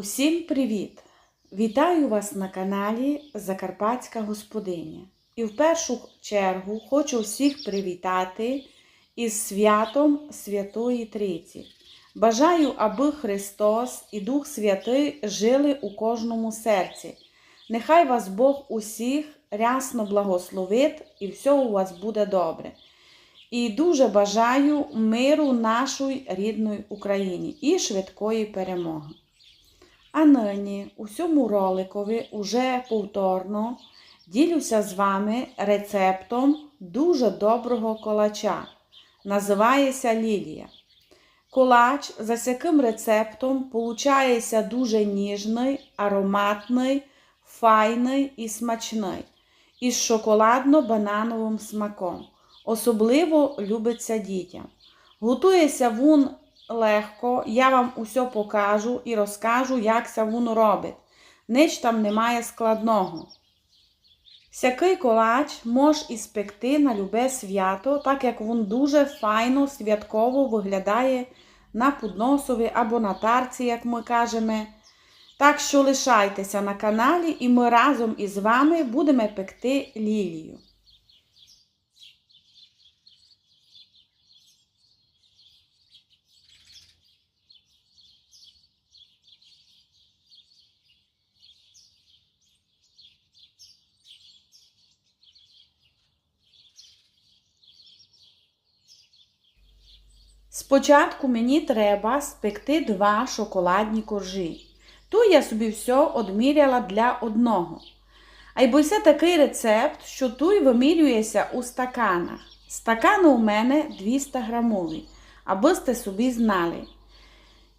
Усім привіт! Вітаю вас на каналі Закарпатська Господиня. І в першу чергу хочу всіх привітати із святом Святої Триці. Бажаю, аби Христос і Дух Святий жили у кожному серці. Нехай вас Бог усіх рясно благословить і все у вас буде добре. І дуже бажаю миру нашій рідної Україні і швидкої перемоги. А нині у цьому роликові уже повторно ділюся з вами рецептом дуже доброго колача. Називається Лілія. Колач за яким рецептом получається дуже ніжний, ароматний, файний і смачний, із шоколадно-банановим смаком. Особливо любиться дітям. Готується він легко, я вам усе покажу і розкажу, як це воно робить. Ніч там немає складного. Всякий колач може і спекти на любе свято, так як він дуже файно, святково виглядає на подносові або на тарці, як ми кажемо. Так що лишайтеся на каналі і ми разом із вами будемо пекти лілію. Спочатку мені треба спекти два шоколадні коржі. Ту я собі все одміряла для одного. А й бо це такий рецепт, що туй вимірюється у стаканах. Стакани у мене 200 грамові, аби сте собі знали.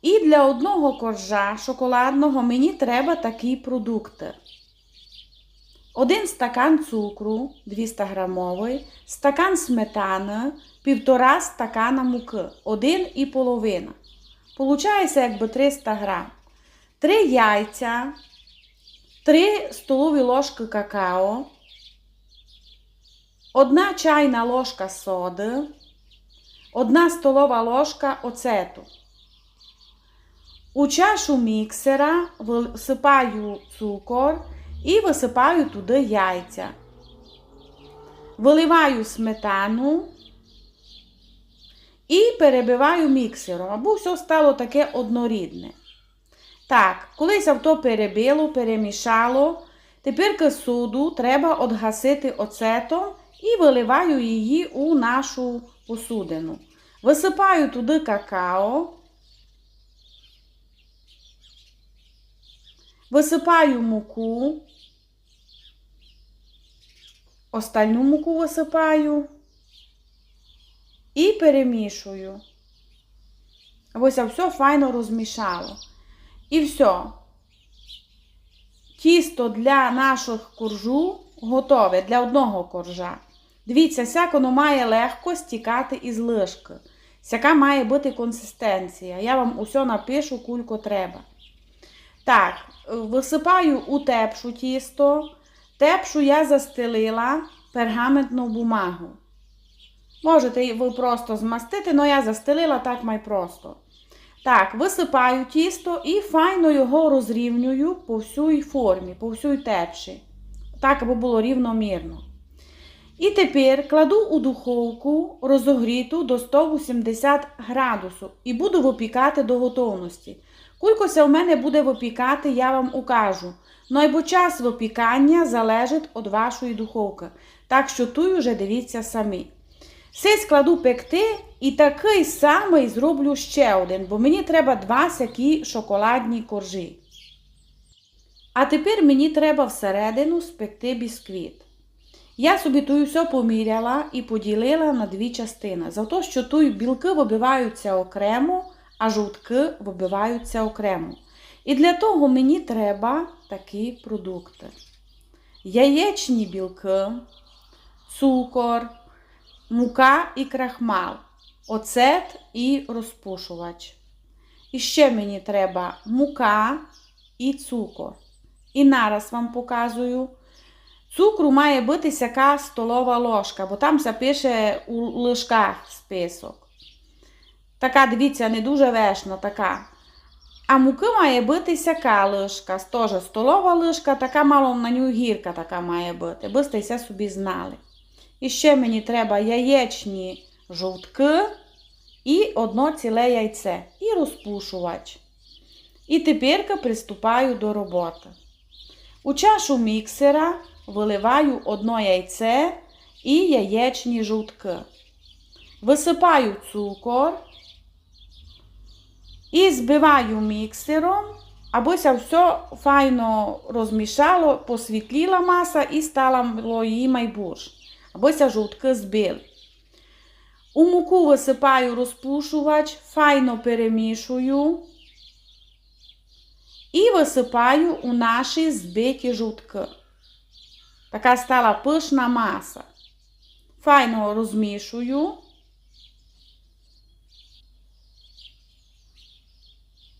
І для одного коржа шоколадного мені треба такі продукти. Один стакан цукру 200 грамовий, стакан сметани, півтора стакана муки, один і половина. Получається якби 300 грам. Три яйця, 3 столові ложки какао, одна чайна ложка соди, одна столова ложка оцету. У чашу міксера висипаю цукор і висипаю туди яйця. Виливаю сметану і перебиваю міксером, або все стало таке однорідне. Так, коли це то перебило, перемішало, тепер кисуду треба одгасити оцетом і виливаю її у нашу посудину. Висипаю туди какао. Висипаю муку, остальну муку висипаю і перемішую. Ось все файно розмішало. І все. Тісто для наших коржу готове для одного коржа. Дивіться, сяк воно має легко стікати із лишки. Сяка має бути консистенція. Я вам усе напишу, кулько треба. Так, висипаю у тепшу тісто. Тепшу я застелила пергаментну бумагу. Можете ви просто змастити, але я застелила так май просто. Так, висипаю тісто і файно його розрівнюю по всій формі, по всій тепші. Так, аби було рівномірно. І тепер кладу у духовку розогріту до 180 градусів і буду випікати до готовності. Кулькося в мене буде випікати, я вам укажу. Ну бо час випікання залежить від вашої духовки. Так що тут вже дивіться самі. Все складу пекти і такий самий зроблю ще один, бо мені треба два сякі шоколадні коржі. А тепер мені треба всередину спекти бісквіт. Я собі тут все поміряла і поділила на дві частини. За те, що тут білки вибиваються окремо, а жовтки вибиваються окремо. І для того мені треба такі продукти: яєчні білки, цукор мука і крахмал, оцет і розпушувач. І ще мені треба мука і цукор. І нараз вам показую. Цукру має бути сяка столова ложка, бо там запише у лишках список. Така, дивіться, не дуже вешна така. А муки має бути сяка лишка, теж столова лишка, така мало на нього гірка така має бути, би сте собі знали. І ще мені треба яєчні жовтки і одно ціле яйце, і розпушувач. І тепер приступаю до роботи. У чашу міксера виливаю одно яйце і яєчні жовтки. Висипаю цукор і збиваю міксером, абося все файно розмішало, посвітліла маса і стала її майбуш. Абося жовтки збили. У муку висипаю розпушувач, файно перемішую і висипаю у наші збиті жовтки. Така стала пишна маса. Файно розмішую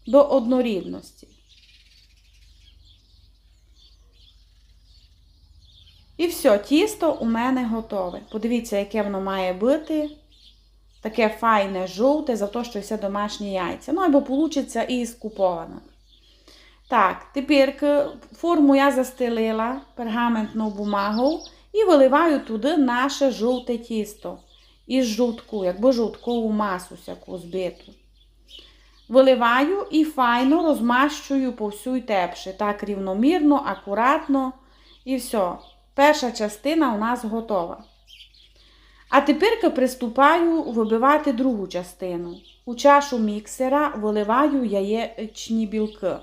до однорідності. І все, тісто у мене готове. Подивіться, яке воно має бути. Таке файне, жовте, за те, що все домашні яйця. Ну, або вийде і скуповане. Так, тепер форму я застелила пергаментну бумагу і виливаю туди наше жовте тісто із жовтку, якби жовткову масу всяку збиту. Виливаю і файно розмащую по всій тепші. Так рівномірно, акуратно і все. Перша частина у нас готова. А тепер приступаю вибивати другу частину. У чашу міксера виливаю яєчні білки.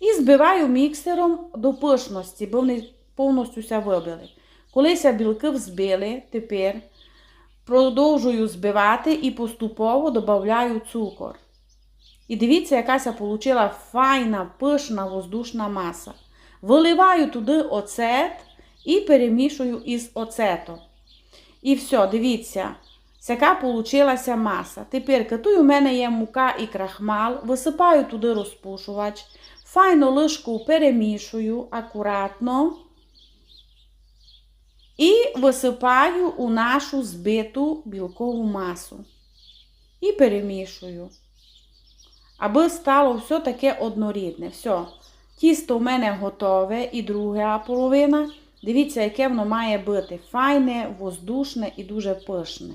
І збиваю міксером до пишності, бо вони повністю ся вибили. Колися білки взбили, тепер продовжую збивати і поступово додаю цукор. І дивіться, якася получила файна, пишна воздушна маса. Виливаю туди оцет і перемішую із оцетом. І все, дивіться, яка получилася маса. Тепер тут у мене є мука і крахмал, висипаю туди розпушувач, файно лишку перемішую акуратно. І висипаю у нашу збиту білкову масу. І перемішую. Аби стало все таке однорідне. Все. Тісто у мене готове і друга половина. Дивіться, яке воно має бути файне, воздушне і дуже пишне.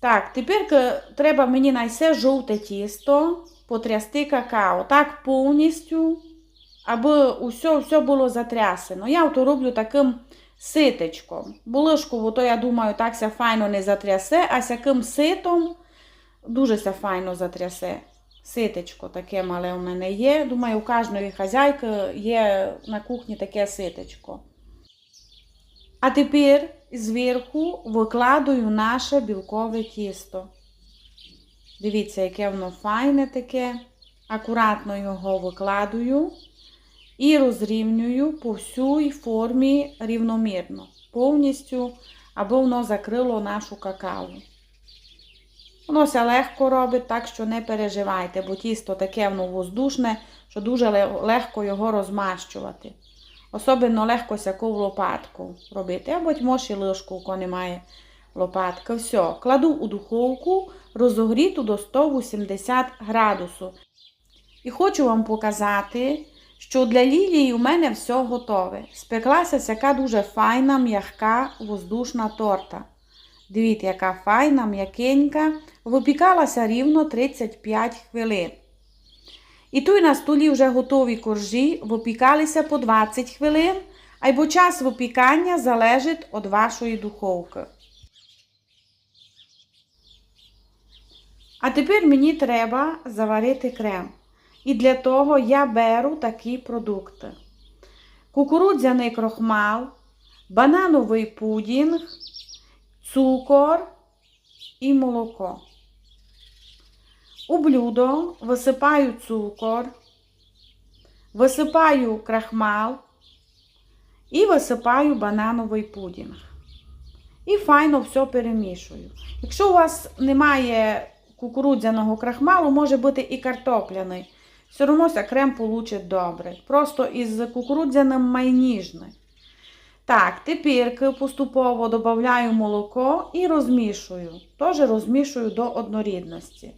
Так, тепер треба мені на все жовте тісто потрясти какао. Так повністю, аби усе, все було затрясено. Я то роблю таким ситечком. Булишку, то я думаю, так ся файно не затрясе, а сяким ситом дуже файно затрясе. Ситечко таке мале у мене є. Думаю, у кожної хазяйки є на кухні таке ситечко. А тепер зверху викладаю наше білкове тісто. Дивіться, яке воно файне таке. Акуратно його викладую і розрівнюю по всій формі рівномірно, повністю, аби воно закрило нашу какао. Воно ся легко робить, так що не переживайте, бо тісто таке воно воздушне, що дуже легко його розмащувати. Особливо легко сяку в лопатку робити. Або може і лишку, коли немає лопатки. Все, кладу у духовку, розогріту до 180 градусу. І хочу вам показати, що для лілії у мене все готове. Спеклася сяка дуже файна, м'яка, воздушна торта. Дивіться, яка файна, м'якенька. Випікалася рівно 35 хвилин. І тут на столі вже готові коржі, випікалися по 20 хвилин, або час випікання залежить від вашої духовки. А тепер мені треба заварити крем. І для того я беру такі продукти: кукурудзяний крохмал, банановий пудінг, цукор і молоко. У блюдо висипаю цукор, висипаю крахмал і висипаю банановий пудінг. І файно все перемішую. Якщо у вас немає кукурудзяного крахмалу, може бути і картопляний. Все одно крем получить добре. Просто із кукурудзяним майніжний. Так, тепер поступово додаю молоко і розмішую. Теж розмішую до однорідності.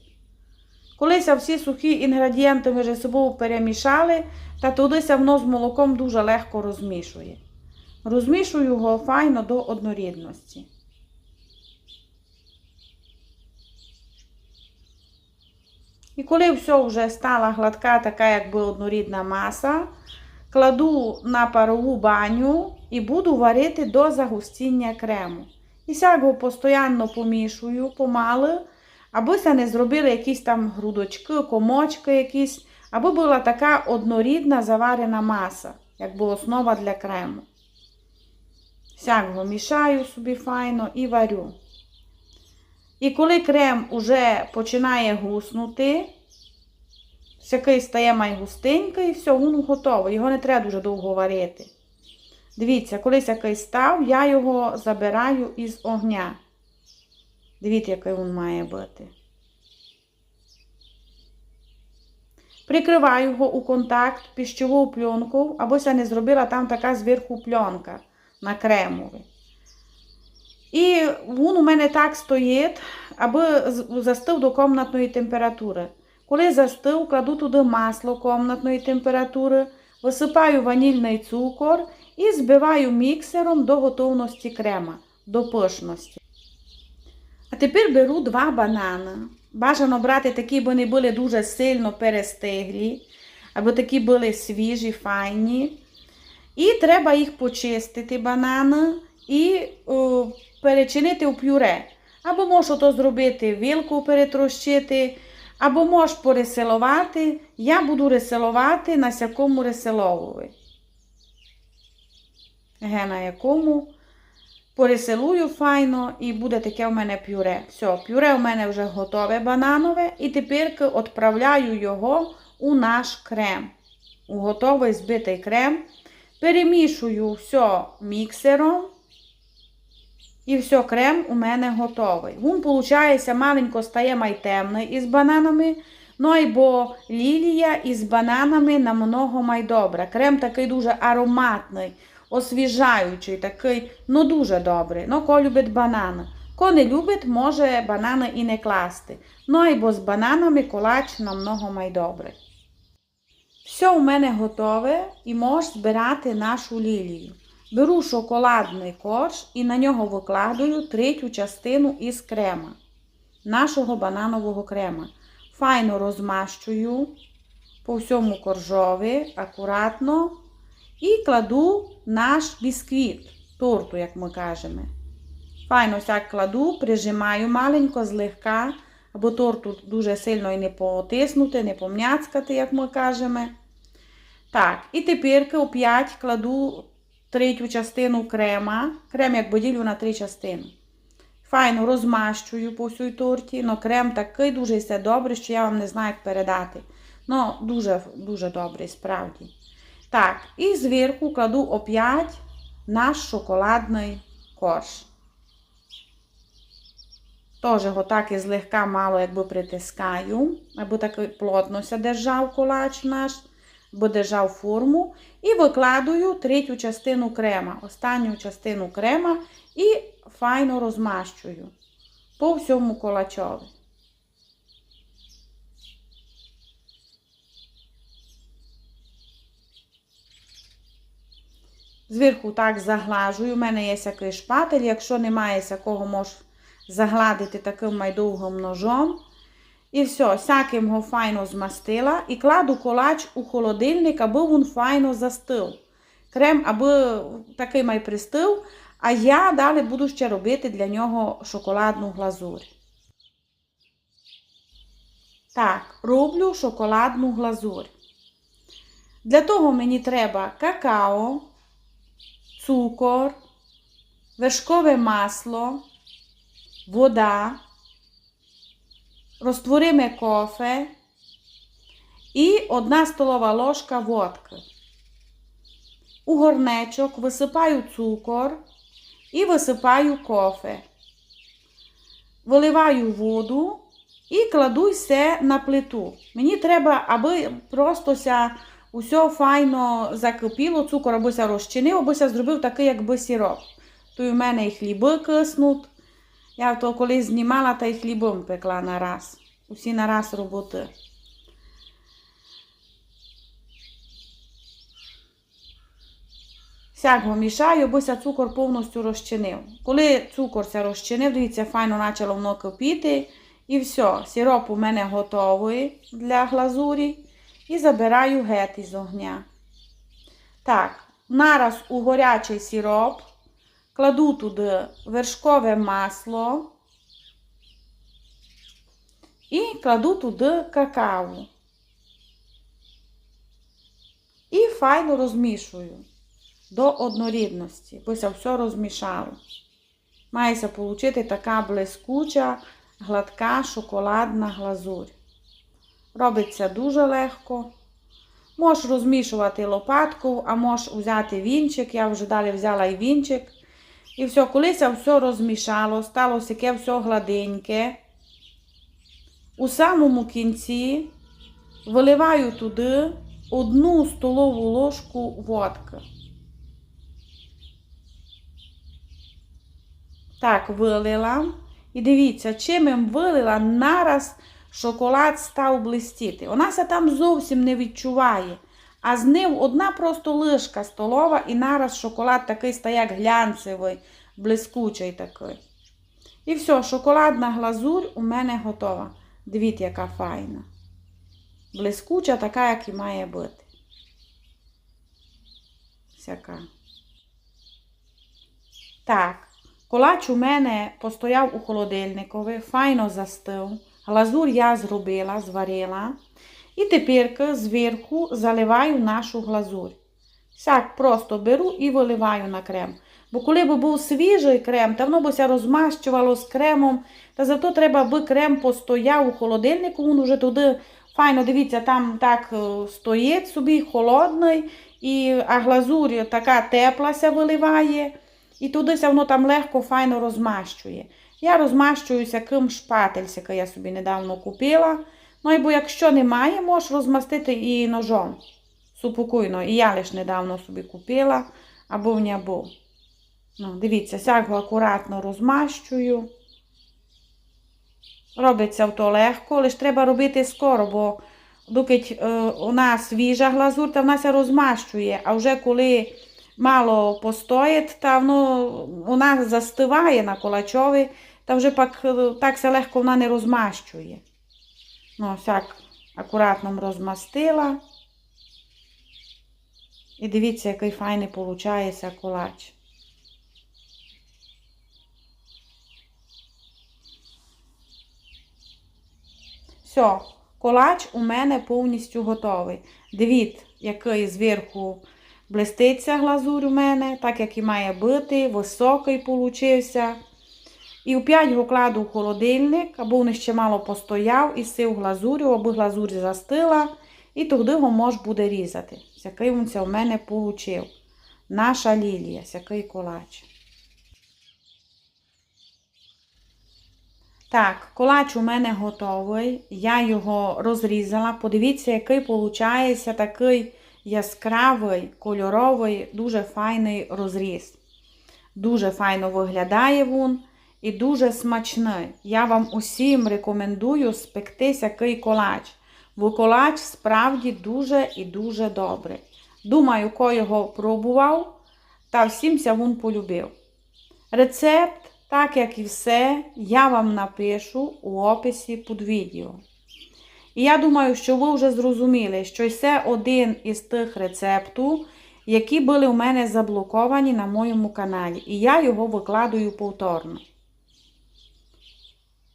Колись всі сухі інгредієнти між собою перемішали, та туди воно з молоком дуже легко розмішує. Розмішую його файно до однорідності. І коли все вже стала гладка, така якби однорідна маса, кладу на парову баню і буду варити до загустіння крему. І сяк постійно помішую помалу, аби це не зробили якісь там грудочки, комочки якісь, аби була така однорідна заварена маса, якби основа для крему. Сяк його мішаю собі файно і варю. І коли крем уже починає гуснути, всякий стає майгустенький, все, він готовий. Його не треба дуже довго варити. Дивіться, коли який став, я його забираю із огня. Дивіться, який він має бути. Прикриваю його у контакт піщовою пленкою, або я не зробила там така зверху пленка на кремові. І він у мене так стоїть, аби застив до комнатної температури. Коли застив, кладу туди масло комнатної температури, висипаю ванільний цукор і збиваю міксером до готовності крема, до пишності. Тепер беру два банани. Бажано брати такі, бо не були дуже сильно перестиглі, або такі були свіжі, файні. І треба їх почистити, банани, і о, перечинити у пюре. Або можу то зробити вілку перетрощити, або можеш переселувати. Я буду реселувати на сякому реселовові. Ге на якому переселую файно і буде таке в мене пюре. Все, пюре у мене вже готове бананове. І тепер відправляю його у наш крем. У готовий збитий крем. Перемішую все міксером. І все, крем у мене готовий. Він, виходить, маленько стає май темний із бананами. Ну і лілія із бананами намного май добре. Крем такий дуже ароматний, освіжаючий, такий, ну дуже добрий. Ну, ко любить банани. Ко не любить, може банани і не класти. Ну і бо з бананами колач намного май добрий. Все у мене готове і можеш збирати нашу лілію. Беру шоколадний корж і на нього викладаю третю частину із крема, нашого бананового крема. Файно розмащую по всьому коржові, акуратно. І кладу наш бісквіт, торту, як ми кажемо. Файно сяк кладу, прижимаю маленько, злегка, або торту дуже сильно і не потиснути, не помняцкати, як ми кажемо. Так, і тепер опять кладу третю частину крема. Крем як поділю на три частини. Файно розмащую по всій торті. но крем такий дуже добрий, що я вам не знаю, як передати. Ну, дуже дуже добрий, справді. Так, і зверху кладу опять наш шоколадний корж. Теж його так і злегка мало якби притискаю, аби так плотно держав колач наш бо держав форму. І викладую третю частину крема, останню частину крема і файно розмащую по всьому колачові. Зверху так заглажую. У мене є який шпатель. Якщо немає якого можу загладити таким майдовгим ножом. І все, всяким його файно змастила і кладу колач у холодильник, аби він файно застив. Крем, аби такий май пристив, а я далі буду ще робити для нього шоколадну глазурь. Так, роблю шоколадну глазурь. Для того мені треба какао, цукор, вершкове масло, вода розтвориме кофе і одна столова ложка водки. У горнечок висипаю цукор і висипаю кофе. Виливаю воду і кладу все на плиту. Мені треба, аби просто Усе файно закипіло, цукор абося розчинив, абося зробив такий, якби сироп. То й у мене і хліби киснуть. Я то колись знімала та й хлібом пекла на раз. Усі на раз роботи. Сяк го мішаю, бося цукор повністю розчинив. Коли цукор ся розчинив, дивіться, файно почало воно кипіти. І все, сироп у мене готовий для глазурі. І забираю геть із огня. Так, нараз у горячий сироп кладу туди вершкове масло і кладу туди какао. І файно розмішую до однорідності, бо це все розмішало. Мається отримати така блискуча, гладка шоколадна глазурь. Робиться дуже легко. Можеш розмішувати лопатку, а можеш взяти вінчик. Я вже далі взяла і вінчик. І все, коли це все розмішало, стало таке все гладеньке. У самому кінці виливаю туди одну столову ложку водки. Так, вилила. І дивіться, чим їм вилила, нараз шоколад став блистіти. Вона ся там зовсім не відчуває. А з ним одна просто лишка столова, і нараз шоколад такий стає глянцевий, блискучий такий. І все, шоколадна глазурь у мене готова. Дивіться, яка файна. Блискуча, така, як і має бути. Всяка. Так. Колач у мене постояв у холодильникові, файно застив. Глазур я зробила, зварила. І тепер зверху заливаю нашу глазурь. Сяк просто беру і виливаю на крем. Бо коли б був свіжий крем, то воно б ся розмащувало з кремом. Та зато треба, аби крем постояв у холодильнику, він вже туди файно, дивіться, там так е, стоїть собі холодний, і, а глазурь така теплася виливає. І tudися воно там легко, файно розмащує. Я розмащуюся ким шпательсика, я собі недавно купила. Ну, і бо якщо немає, можеш розмастити і ножом. Супокійно. І я лише недавно собі купила, або в не був. Ну, дивіться, сяку акуратно розмащую. Робиться то легко, лише треба робити скоро, бо доки е, у нас свіжа глазур, то вона ся розмащує, а вже коли мало постоїть, та воно вона застиває на колачові, та вже пак, так се легко вона не розмащує. Ну, всяк акуратно розмастила. І дивіться, який файний виходить колач. Все, колач у мене повністю готовий. Дивіться, який зверху блиститься глазурь у мене, так як і має бути, високий получився. І в 5 його кладу в холодильник, або він ще мало постояв і сив глазурю, аби глазурь застила, і тоді його можна буде різати. Який він це у мене получив. Наша лілія, який колач. Так, колач у мене готовий. Я його розрізала. Подивіться, який виходить такий яскравий, кольоровий, дуже файний розріз. Дуже файно виглядає він і дуже смачний. Я вам усім рекомендую спекти який колач. Бо колач справді дуже і дуже добрий. Думаю, ко його пробував, та всімся він полюбив. Рецепт, так як і все, я вам напишу у описі під відео. І я думаю, що ви вже зрозуміли, що це один із тих рецептів, які були у мене заблоковані на моєму каналі. І я його викладаю повторно.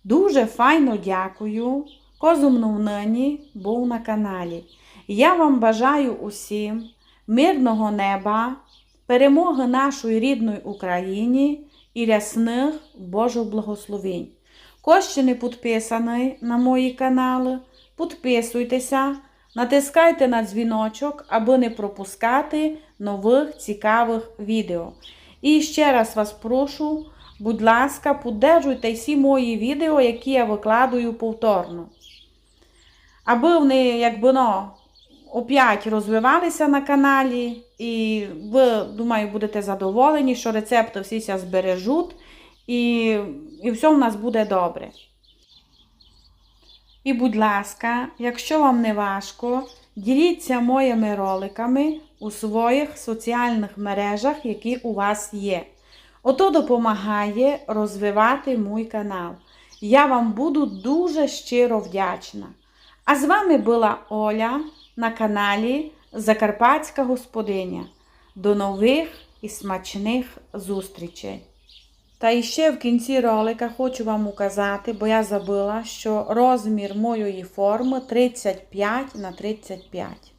Дуже файно дякую, козумну нині був на каналі. Я вам бажаю усім мирного неба, перемоги нашої рідної Україні і рясних Божих благословень. Хто ще не підписаний на мої канали, підписуйтеся, натискайте на дзвіночок, аби не пропускати нових цікавих відео. І ще раз вас прошу, будь ласка, поддержуйте всі мої відео, які я викладаю повторно. Аби вони, якби ну, опять розвивалися на каналі, і ви, думаю, будете задоволені, що рецепти всі збережуть, і, і все в нас буде добре. І, будь ласка, якщо вам не важко, діліться моїми роликами у своїх соціальних мережах, які у вас є. Ото допомагає розвивати мій канал. Я вам буду дуже щиро вдячна. А з вами була Оля на каналі Закарпатська Господиня. До нових і смачних зустрічей! Та і ще в кінці ролика хочу вам указати, бо я забула, що розмір моєї форми 35 на 35.